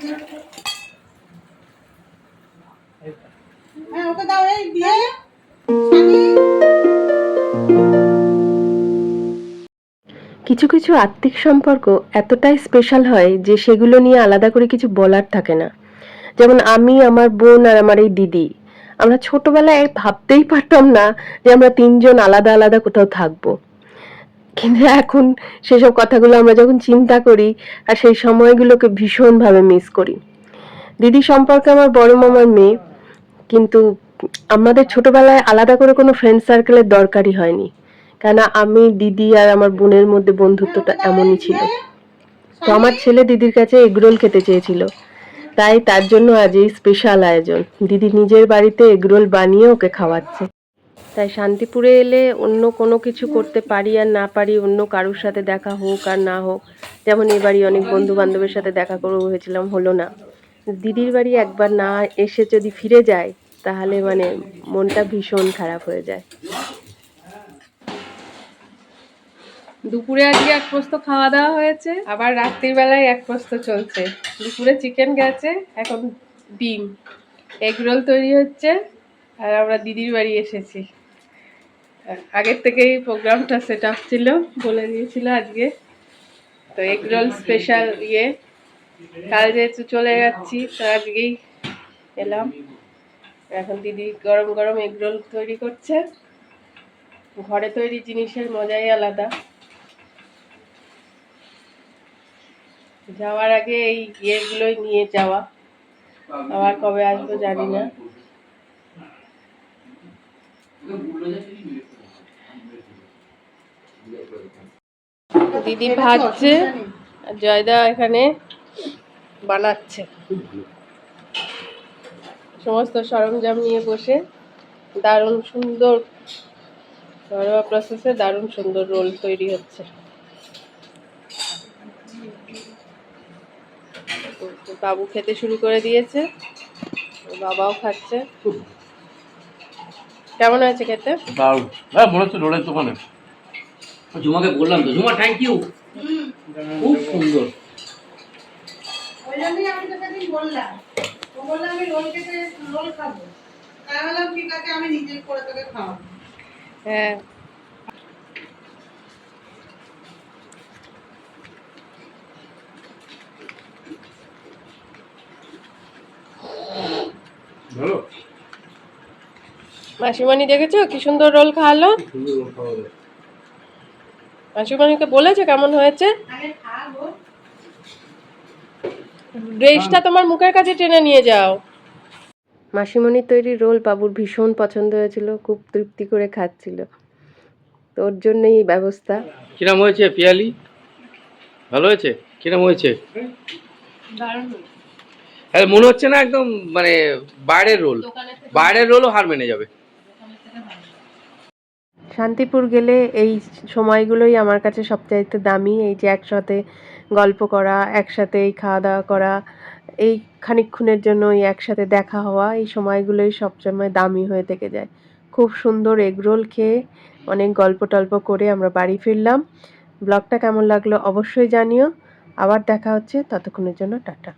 হ্যাঁ কিছু কিছু আত্মিক সম্পর্ক এতটাই স্পেশাল হয় যে সেগুলো নিয়ে আলাদা করে কিছু বলার থাকে না। যেমন আমি, আমার বোন আর আমার এই দিদি। আমরা ছোটবেলায় ভাবতেই পারতাম না যে আমরা তিনজন আলাদা আলাদা কোথাও থাকব। কিন্তু এখন সেসব কথাগুলো আমরা যখন চিন্তা করি আর সেই সময়গুলোকে ভীষণভাবে মিস করি। দিদি সম্পর্কে আমার বড় মামার মেয়ে, কিন্তু আমাদের ছোটবেলায় আলাদা করে কোনো ফ্রেন্ড সার্কেলের দরকারই হয়নি। কেন আমি, দিদি আর আমার বোনের মধ্যে বন্ধুত্বটা এমনই ছিল। তো আমার ছেলে দিদির কাছে এগরোল খেতে চেয়েছিল। তাই তার জন্য আজ এই স্পেশাল আয়োজন। দিদি নিজের বাড়িতে এগরোল বানিয়ে ওকে খাওয়াচ্ছে। তাই শান্তিপুরে এলে অন্য কোনো কিছু করতে পারি আর না পারি, অন্য কারোর সাথে দেখা হোক আর না হোক, যেমন এবারই অনেক বন্ধু বান্ধবের সাথে দেখা করব হয়েছিলাম, হলো না। দিদির বাড়ি একবার না এসে যদি ফিরে যায়, তাহলে মানে মনটা ভীষণ খারাপ হয়ে যায়। দুপুরে আজকে এক পোস্ত খাওয়া দাওয়া হয়েছে, আবার রাত্রির বেলায় এক পোস্ত চলছে। দুপুরে চিকেন গেছে, এখন ডিম। এগ রোল তৈরি হচ্ছে, আর আমরা দিদির বাড়ি এসেছি। আগের থেকেই প্রোগ্রামটা সেট আপ ছিল, বলে দিয়েছিল আজকে। তো এগ রোল স্পেশাল ইয়ে। কাল যেহেতু চলে যাচ্ছি, তো আজকেই এলাম। এখন দিদি গরম গরম এগ রোল তৈরি করছে। ঘরে তৈরি জিনিসের মজাই আলাদা। যাওয়ার আগে এই ইয়েগুলোই নিয়ে যাওয়া। আবার কবে আসব জানি না। দিদি ভাজছে আর জয়দা এখানে বানাচ্ছে। সমস্ত সরঞ্জাম নিয়ে বসে, দারুণ সুন্দর ঘরোয়া প্রসেসে দারুণ সুন্দর রোল তৈরি হচ্ছে। বাবু খেতে শুরু করে দিয়েছে বাবাও খাচ্ছে। কেমন হয়েছে খেতে? দারুণ। হ্যাঁ মনে হচ্ছে রোডের দোকানে। ঝুমাকে বললাম তো ঝুমা থ্যাংক ইউ খুব সুন্দর। ওই জন্যই আমি তোকে দিন বললাম। ও বলল আমি রোল খেতে রোল খাব। তাই বললাম ঠিক আছে আমি নিজে করে তোকে খাওয়াবো। হ্যাঁ। মাসিমণি দেখেছ? কি সুন্দর রোল খাওয়ালো? মাসিমণিকে বলেছে কেমন হয়েছে? ড্রেসটা তোমার মুখের কাছে টেনে নিয়ে যাও। মাসিমণির তৈরি রোল বাবুর ভীষণ পছন্দ হয়েছিল খুব তৃপ্তি করে খাচ্ছিল। তোর জন্যই এই ব্যবস্থা। কিরম হয়েছে পিয়ালি? ভালো হয়েছে? কিরম হয়েছে? হ্যাঁ মনে হচ্ছে না একদম মানে বাইরের রোল। বাইরের রোলও হার মেনে যাবে। শান্তিপুর গেলে এই সময়গুলোই আমার কাছে সবচাইতে দামি। এই যে একসাথে গল্প করা, একসাথে এই খাওয়া দাওয়া করা, এই খানিকক্ষণের জন্য এই একসাথে দেখা হওয়া, এই সময়গুলোই সবসময় দামি হয়ে থেকে যায়। খুব সুন্দর এগরোল খেয়ে অনেক গল্প টল্প করে আমরা বাড়ি ফিরলাম। ব্লগটা কেমন লাগল অবশ্যই জানিও। আবার দেখা হচ্ছে, ততক্ষণের জন্য টাটা।